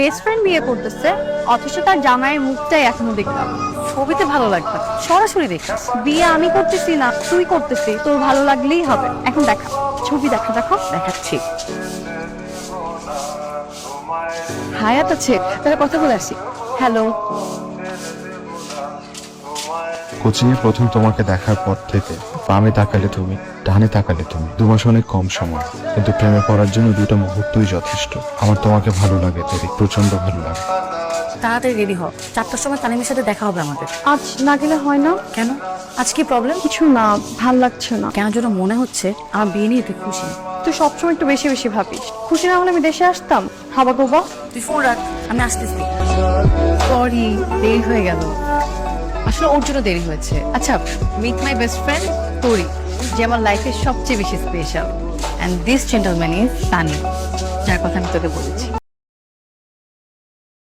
Best friend বিয়ে করতেছে, অথচ তার জামাইয়ের মুখটাই এখনও দেখলাম। ছবিতে ভালো লাগবে। সরাসরি দেখিস বিয়ে আমি করতেছি না, তুই করতেছি, তোর ভালো লাগলেই হবে। এখন দেখা। ছবি দেখা, দেখো। দেখাচ্ছি। হায়াত আছে, তাহলে কথা বলে আসি। হ্যালো। কোচিং এ প্রথম তোমাকে দেখার পর থেকে বামে তাকালে তুমি ডানে তাকালে তুমি। দু মাস অনেক কম সময় কিন্তু প্রেমে পড়ার জন্য দুটো মুহূর্তই যথেষ্ট। আমার তোমাকে ভালো লাগে তেরি। প্রচণ্ড ভালো লাগে। তাড়াতাড়ি রেডি হ চারটার সময় তানিমের সাথে দেখা হবে আমাদের। আজ না গেলে হয় না? কেন? আজ কি প্রবলেম কিছু না ভালো লাগছে না। কেন যেন মনে হচ্ছে আমার বিয়ে নিয়ে তুই খুশি। তুই সবসময় একটু বেশি বেশি ভাবিস। খুশি না হলে আমি দেশে আসতাম। হাবা গোবা। তুই ফোন রাখ আমি আসতেছি। সরি দেরি হয়ে গেল। আসলে ওর জন্য দেরি হয়েছে। আচ্ছা মিট মাই বেস্ট ফ্রেন্ড তোরি যে আমার লাইফের সবচেয়ে বেশি special and this gentleman is Sunny যার কথা আমি তোকে বলেছি।